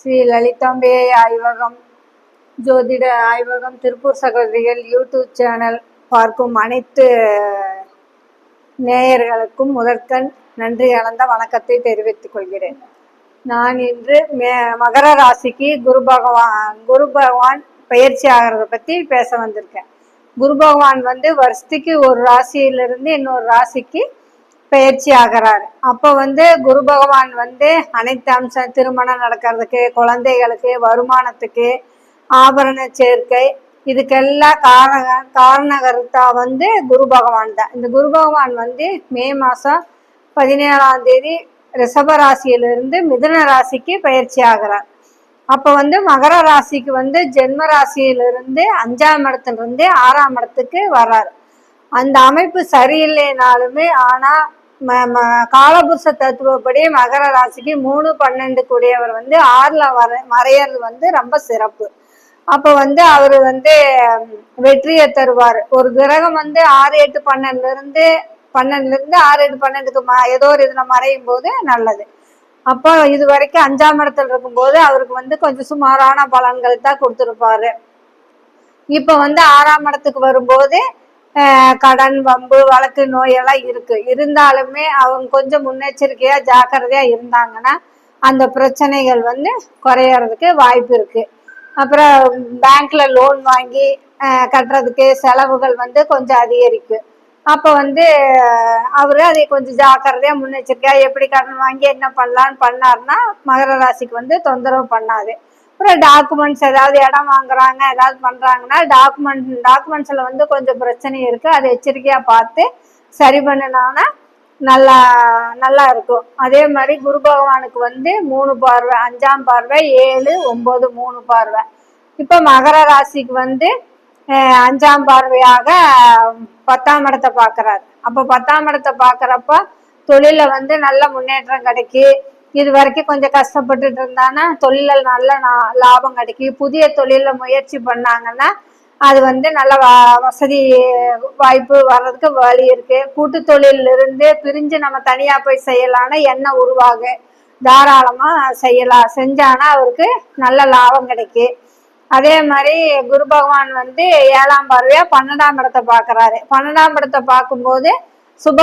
ஸ்ரீ லலிதாம்பே ஆய்வகம் ஜோதிட ஆய்வகம் திருப்பூர் சகோதரிகள் யூடியூப் சேனல் பார்க்கும் அனைத்து நேயர்களுக்கும் முதற்கண் நன்றி கலந்த வணக்கத்தை தெரிவித்துக் கொள்கிறேன். நான் இன்று மே மகர ராசிக்கு குரு பகவான் குரு பகவான் பயிற்சி ஆகிறத பற்றி பேச வந்திருக்கேன். குரு பகவான் வந்து வருஷத்துக்கு ஒரு ராசியிலிருந்து இன்னொரு ராசிக்கு பயிற்சி ஆகிறார். அப்போ வந்து குரு பகவான் வந்து அனைத்து அம்சம் திருமணம் நடக்கிறதுக்கு குழந்தைகளுக்கு வருமானத்துக்கு ஆபரண சேர்க்கை இதுக்கெல்லாம் காரண காரணகர்த்தா வந்து குரு பகவான் தான். இந்த குரு பகவான் வந்து மே மாதம் பதினேழாம் தேதி ரிஷப ராசியிலிருந்து மிதுன ராசிக்கு பயிற்சி ஆகிறார். அப்போ வந்து மகர ராசிக்கு வந்து ஜென்ம ராசியிலிருந்து அஞ்சாம் இடத்துலேருந்து ஆறாம் இடத்துக்கு வர்றார். அந்த அமைப்பு சரியில்லைனாலுமே ஆனால் காலபுருஷ தத்துவப்படி மகர ராசிக்கு மூணு பன்னெண்டு கூடியவர் வந்து ஆறில் வர மறையறது வந்து ரொம்ப சிறப்பு. அப்போ வந்து அவர் வந்து வெற்றியை தருவார். ஒரு கிரகம் வந்து ஆறு எட்டு பன்னெண்டுல இருந்து பன்னெண்டுல இருந்து ஆறு எட்டு பன்னெண்டுக்கு ம ஏதோ ஒரு இதுல மறையும் போது நல்லது. அப்போ இது வரைக்கும் அஞ்சாம் இடத்துல இருக்கும்போது அவருக்கு வந்து கொஞ்சம் சுமாரான பலன்கள் தான் கொடுத்துருப்பாரு. இப்போ வந்து ஆறாம் இடத்துக்கு வரும்போது கடன் வம்பு வழக்கு நோயெல்லாம் இருக்கு. இருந்தாலுமே அவங்க கொஞ்சம் முன்னெச்சரிக்கையா ஜாக்கிரதையா இருந்தாங்கன்னா அந்த பிரச்சனைகள் வந்து குறையறதுக்கு வாய்ப்பு இருக்கு. அப்புறம் பேங்க்ல லோன் வாங்கி கட்டுறதுக்கு செலவுகள் வந்து கொஞ்சம் அதிகரிக்கும் அப்போ வந்து அவரு அதை கொஞ்சம் ஜாக்கிரதையா முன்னெச்சரிக்கையா எப்படி கடன் வாங்கி என்ன பண்ணலான்னு பண்ணாருன்னா மகர ராசிக்கு வந்து தொந்தரவு பண்ணாது அப்புறம் டாக்குமெண்ட்ஸ் ஏதாவது இடம் வாங்குறாங்க ஏதாவது பண்ணுறாங்கன்னா டாக்குமெண்ட் டாக்குமெண்ட்ஸில் வந்து கொஞ்சம் பிரச்சனை இருக்குது அதை எச்சரிக்கையாக பார்த்து சரி பண்ணினாங்கன்னா நல்லா நல்லா இருக்கும். அதே மாதிரி குரு பகவானுக்கு வந்து மூணு பார்வை அஞ்சாம் பார்வை ஏழு ஒம்பது மூணு பார்வை. இப்போ மகர ராசிக்கு வந்து அஞ்சாம் பார்வையாக பத்தாம் இடத்தை பார்க்குறாரு. அப்போ பத்தாம் இடத்தை பார்க்குறப்ப தொழிலில் வந்து நல்ல முன்னேற்றம் கிடைக்கி. இது வரைக்கும் கொஞ்சம் கஷ்டப்பட்டுட்டு இருந்தாங்கன்னா தொழில நல்ல லாபம் கிடைக்கும் புதிய தொழில முயற்சி பண்ணாங்கன்னா அது வந்து நல்ல வ- வசதி வாய்ப்பு வர்றதுக்கு வழி இருக்கு. கூட்டு தொழில இருந்து பிரிஞ்சு நம்ம தனியா போய் செய்யலாம்னா எண்ணெய் உருவாகு? தாராளமா செய்யலாம் செஞ்சானா அவருக்கு நல்ல லாபம் கிடைக்கும் அதே மாதிரி குரு பகவான் வந்து ஏழாம் பார்வையா பன்னெண்டாம் இடத்தை பார்க்குறாரு. பன்னெண்டாம் இடத்தை பார்க்கும்போது சுப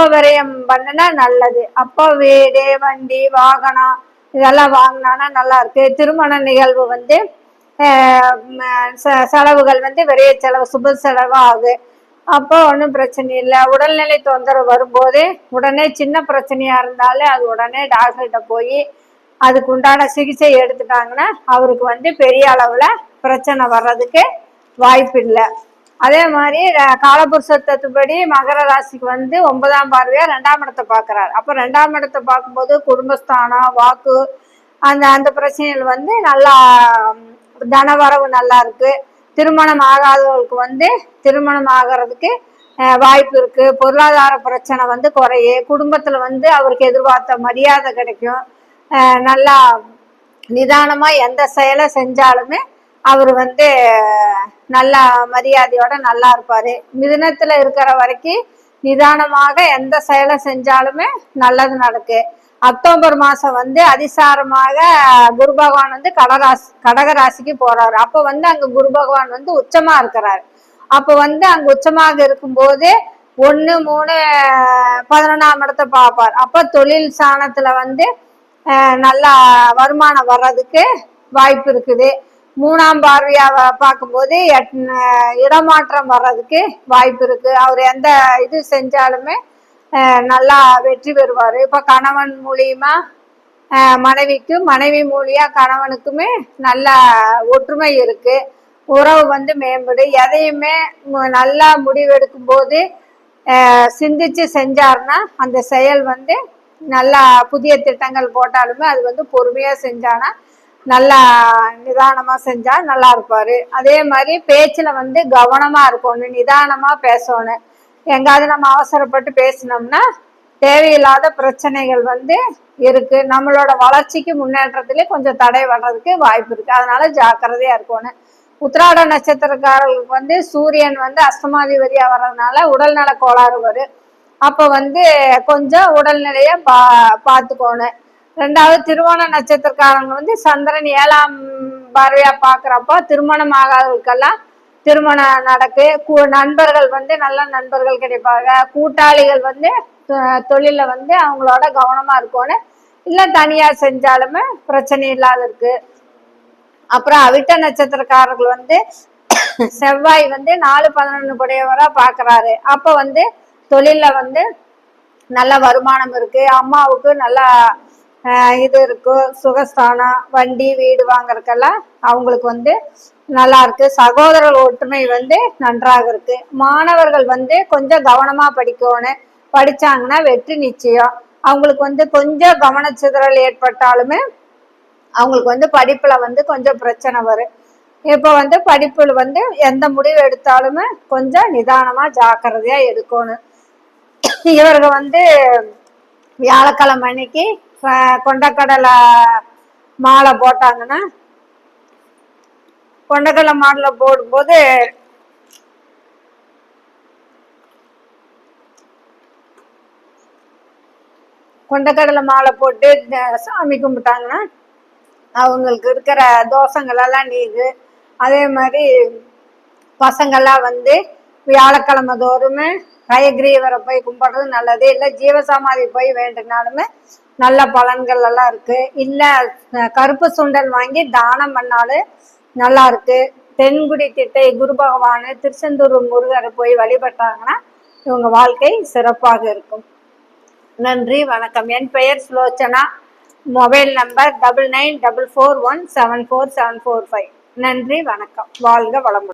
பண்ணினா நல்லது. அப்போ வீடு வண்டி வாகனம் இதெல்லாம் வாங்கினானா நல்லா இருக்கு திருமண நிகழ்வு வந்து செலவுகள் வந்து விரைய செலவு சுப செலவு ஆகு. அப்போ ஒன்றும் பிரச்சனை இல்லை. உடல்நிலை தொந்தரவு வரும்போது உடனே சின்ன பிரச்சனையாக இருந்தாலே அது உடனே டாக்டர்கிட்ட போய் அதுக்கு உண்டான சிகிச்சை எடுத்துட்டாங்கன்னா அவருக்கு வந்து பெரிய அளவில் பிரச்சனை வர்றதுக்கு வாய்ப்பு இல்லை அதே மாதிரி ர- காலபுருஷ தத்துப்படி மகர ராசிக்கு வந்து ஒன்பதாம் பார்வையா ரெண்டாம் இடத்தை பார்க்கறாரு. அப்போ ரெண்டாம் இடத்தை பார்க்கும்போது குடும்பஸ்தானம் வாக்கு அந்த அந்த பிரச்சனைகள் வந்து நல்லா தன தனவரவு நல்லா இருக்கு. திருமணம் ஆகாதவர்களுக்கு வந்து திருமணம் ஆகிறதுக்கு வாய்ப்பு இருக்கு. பொருளாதார பிரச்சனை வந்து குறையும் குடும்பத்துல வந்து அவருக்கு எதிர்பார்த்த மரியாதை கிடைக்கும். நல்லா நிதானமா எந்த செயலை செஞ்சாலுமே அவர் வந்து நல்ல மரியாதையோட நல்லா இருப்பாரு. மிதுனத்துல இருக்கிற வரைக்கும் நிதானமாக எந்த செயலை செஞ்சாலுமே நல்லது நடக்கு. அக்டோபர் மாசம் வந்து அதிசாரமாக குரு பகவான் வந்து கடராசி கடகராசிக்கு போறாரு. அப்போ வந்து அங்க குரு பகவான் வந்து உச்சமா இருக்கிறாரு. அப்போ வந்து அங்க உச்சமாக இருக்கும்போது ஒண்ணு மூணு பதினொன்றாம் இடத்தை பார்ப்பார். அப்போ தொழில் சாணத்துல வந்து அஹ், நல்லா வருமானம் வர்றதுக்கு வாய்ப்பு இருக்குது. மூணாம் பார்வையாக பார்க்கும்போது எட்- இடமாற்றம் வர்றதுக்கு வாய்ப்பு இருக்கு. அவர் எந்த இது செஞ்சாலுமே நல்லா வெற்றி பெறுவார். இப்போ கணவன் மூலியமா மனைவிக்கு மனைவி மூலியா கணவனுக்குமே நல்ல ஒற்றுமை இருக்கு. உறவு வந்து மேம்படு. எதையுமே நல்லா முடிவெடுக்கும் போது சிந்திச்சு செஞ்சாருன்னா அந்த செயல் வந்து நல்லா புதிய திட்டங்கள் போட்டாலுமே அது வந்து பொறுமையாக செஞ்சானா நல்லா நிதானமா செஞ்சா நல்லா இருப்பாரு. அதே மாதிரி பேச்சுல வந்து கவனமா இருக்கணும் நிதானமா பேசணும். எங்காவது நம்ம அவசரப்பட்டு பேசினோம்னா தேவையில்லாத பிரச்சனைகள் வந்து இருக்கு. நம்மளோட வளர்ச்சிக்கு முன்னேற்றத்திலே கொஞ்சம் தடை வர்றதுக்கு வாய்ப்பு இருக்கு. அதனால ஜாக்கிரதையா இருக்கணும். உத்திராட நட்சத்திரக்காரர்களுக்கு வந்து சூரியன் வந்து அஸ்தமாதிபதியா வர்றதுனால உடல்நல கோளாறு வரும். அப்போ வந்து கொஞ்சம் உடல்நிலைய பா பார்த்துக்கோணும். ரெண்டாவது திருவோண நட்சத்திரக்காரங்க வந்து சந்திரன் ஏழாம் பார்வையா பாக்குறப்போ திருமணம் ஆகாதவர்களுக்கெல்லாம் திருமணம் நடக்கு. நண்பர்கள் வந்து நல்ல நண்பர்கள் கிடைப்பாங்க. கூட்டாளிகள் வந்து தொழில வந்து அவங்களோட கவனமா இருக்கணும் இல்லை தனியா செஞ்சாலுமே பிரச்சனை இல்லாத இருக்கு அப்புறம் அவிட்ட நட்சத்திரக்காரர்கள் வந்து செவ்வாய் வந்து நாலு பதினொன்று புடையவராக பார்க்குறாரு அப்போ வந்து தொழிலில் வந்து நல்ல வருமானம் இருக்குது அம்மாவுக்கு நல்லா இது இருக்கும் சுகஸ்தானம் வண்டி வீடு வாங்குறதுக்கெல்லாம் அவங்களுக்கு வந்து நல்லா இருக்கு. சகோதரர் ஒற்றுமை வந்து நன்றாக இருக்கு. மாணவர்கள் வந்து கொஞ்சம் கவனமா படிக்கணும். படிச்சாங்கன்னா வெற்றி நிச்சயம். அவங்களுக்கு வந்து கொஞ்சம் கவனச்சிதறல் ஏற்பட்டாலுமே அவங்களுக்கு வந்து படிப்புல வந்து கொஞ்சம் பிரச்சனை வரும். இப்போ வந்து படிப்புல வந்து எந்த முடிவு எடுத்தாலுமே கொஞ்சம் நிதானமா ஜாக்கிரதையா எடுக்கணும். இவர்கள் வந்து வியாழக்கிழமை அன்னைக்கு கொண்டக்கடலை மாலை போட்டாங்கன்னா கொண்டக்கடலை மாலை போடும்போது கொண்டக்கடலை மாலை போட்டு சாமி கும்பிட்டாங்கன்னா அவங்களுக்கு இருக்கிற தோஷங்கள் எல்லாம் நீங்கு. அதே மாதிரி பசங்கள்லாம் வந்து வியாழக்கிழமை தோறுமே ஹயக்ரீவரை போய் கும்பிட்றது நல்லது. இல்லை ஜீவசமாதி போய் வேண்டினாலுமே நல்ல பலன்கள் எல்லாம் இருக்கு. இல்லை கருப்பு சுண்டல் வாங்கி தானம் பண்ணாலும் நல்லா இருக்கு. தென்குடி திட்டை குரு பகவான் திருச்செந்தூர் முருகரை போய் வழிபட்டாங்கன்னா இவங்க வாழ்க்கை சிறப்பாக இருக்கும். நன்றி வணக்கம். என் பெயர் Sulochana. Mobile number double nine double four one seven four seven four five. நன்றி வணக்கம். வாழ்க வளமுடன்.